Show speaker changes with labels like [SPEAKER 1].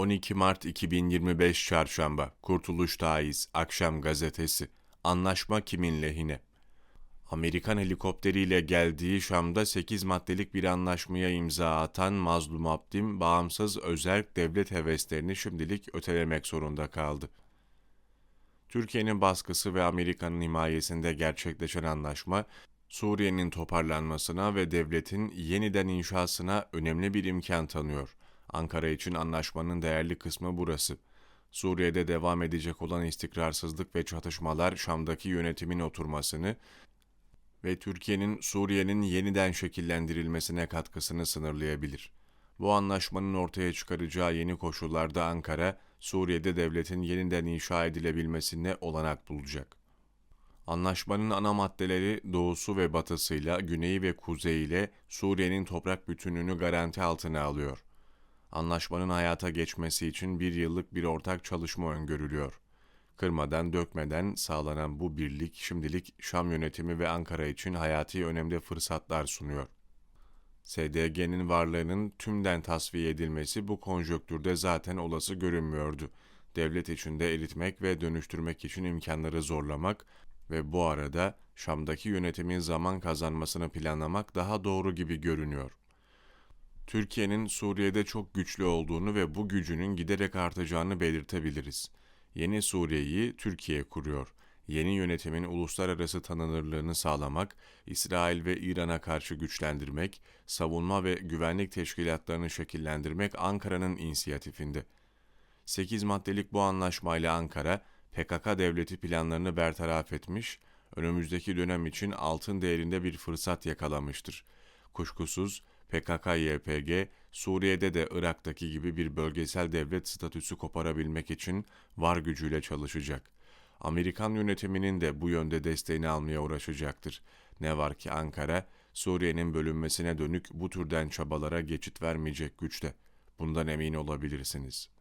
[SPEAKER 1] 12 Mart 2025 Çarşamba Kurtuluş Taiz Akşam Gazetesi Anlaşma kimin lehine? Amerikan helikopteriyle geldiği Şam'da 8 maddelik bir anlaşmaya imza atan Mazlum Abdim, bağımsız özerk devlet heveslerini şimdilik ötelemek zorunda kaldı. Türkiye'nin baskısı ve Amerika'nın himayesinde gerçekleşen anlaşma, Suriye'nin toparlanmasına ve devletin yeniden inşasına önemli bir imkan tanıyor. Ankara için anlaşmanın değerli kısmı burası. Suriye'de devam edecek olan istikrarsızlık ve çatışmalar Şam'daki yönetimin oturmasını ve Türkiye'nin Suriye'nin yeniden şekillendirilmesine katkısını sınırlayabilir. Bu anlaşmanın ortaya çıkaracağı yeni koşullarda Ankara, Suriye'de devletin yeniden inşa edilebilmesine olanak bulacak. Anlaşmanın ana maddeleri doğusu ve batısıyla, güneyi ve kuzeyiyle Suriye'nin toprak bütünlüğünü garanti altına alıyor. Anlaşmanın hayata geçmesi için bir yıllık bir ortak çalışma öngörülüyor. Kırmadan dökmeden sağlanan bu birlik şimdilik Şam yönetimi ve Ankara için hayati önemli fırsatlar sunuyor. SDG'nin varlığının tümden tasfiye edilmesi bu konjöktürde zaten olası görünmüyordu. Devlet içinde eritmek ve dönüştürmek için imkanları zorlamak ve bu arada Şam'daki yönetimin zaman kazanmasını planlamak daha doğru gibi görünüyor. Türkiye'nin Suriye'de çok güçlü olduğunu ve bu gücünün giderek artacağını belirtebiliriz. Yeni Suriye'yi Türkiye kuruyor. Yeni yönetimin uluslararası tanınırlığını sağlamak, İsrail ve İran'a karşı güçlendirmek, savunma ve güvenlik teşkilatlarını şekillendirmek Ankara'nın inisiyatifinde. 8 maddelik bu anlaşmayla Ankara, PKK devleti planlarını bertaraf etmiş, önümüzdeki dönem için altın değerinde bir fırsat yakalamıştır. Kuşkusuz PKK-YPG, Suriye'de de Irak'taki gibi bir bölgesel devlet statüsü koparabilmek için var gücüyle çalışacak. Amerikan yönetiminin de bu yönde desteğini almaya uğraşacaktır. Ne var ki Ankara, Suriye'nin bölünmesine dönük bu türden çabalara geçit vermeyecek güçte. Bundan emin olabilirsiniz.''